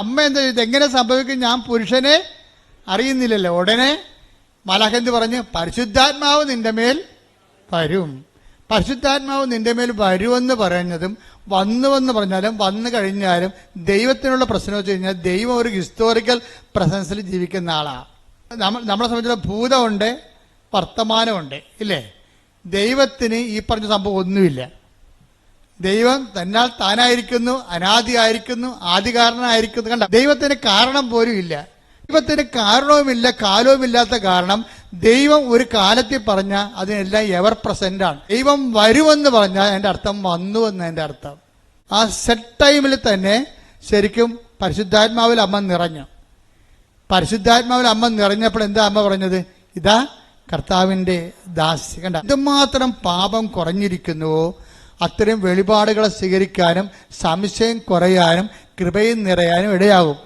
അമ്മ എന്താ ഇത് എങ്ങനെ സംഭവിക്കും? ഞാൻ പുരുഷനെ അറിയുന്നില്ലല്ലോ. ഉടനെ മലഹന്ത് പറഞ്ഞ് പരിശുദ്ധാത്മാവ് നിന്റെ മേൽ വരും. പരിശുദ്ധാത്മാവ് നിന്റെ മേൽ വരുമെന്ന് പറയുന്നതും വന്നുവെന്ന് പറഞ്ഞാലും വന്നു കഴിഞ്ഞാലും ദൈവത്തിനുള്ള പ്രശ്നം വെച്ച് കഴിഞ്ഞാൽ ദൈവം ഒരു ഹിസ്റ്റോറിക്കൽ പ്രസൻസിൽ ജീവിക്കുന്ന ആളാണ് നമ്മളെ സംബന്ധിച്ചുള്ള ഭൂതമുണ്ട് വർത്തമാനമുണ്ട് ഇല്ലേ? ദൈവത്തിന് ഈ പറഞ്ഞ സംഭവം ഒന്നുമില്ല. ദൈവം തന്നാൽ താനായിരിക്കുന്നു അനാദിയായിരിക്കുന്നു ആദികാരണമായിരിക്കുന്നു കണ്ട ദൈവത്തിന് കാരണം പോലും ഇല്ല. ദൈവത്തിന് കാരണവുമില്ല കാലവുമില്ലാത്ത കാരണം ദൈവം ഒരു കാലത്തിൽ പറഞ്ഞ അതിനെല്ലാം എവർ പ്രസന്റ് ആണ്. ദൈവം വരുമെന്ന് പറഞ്ഞാൽ എന്റെ അർത്ഥം വന്നു എന്ന് എന്റെ അർത്ഥം. ആ സെറ്റ് ടൈമിൽ തന്നെ ശരിക്കും പരിശുദ്ധാത്മാവിൽ അമ്മ നിറഞ്ഞു. പരിശുദ്ധാത്മാവിൽ അമ്മ നിറഞ്ഞപ്പോൾ എന്താ അമ്മ പറഞ്ഞത്? ഇതാ കർത്താവിന്റെ ദാസി. കണ്ട എന്തുമാത്രം പാപം കുറഞ്ഞിരിക്കുന്നുവോ അത്തരം വെളിപാടുകളെ സ്വീകരിക്കാനും സംശയം കുറയാനും കൃപയും നിറയാനും ഇടയാകും.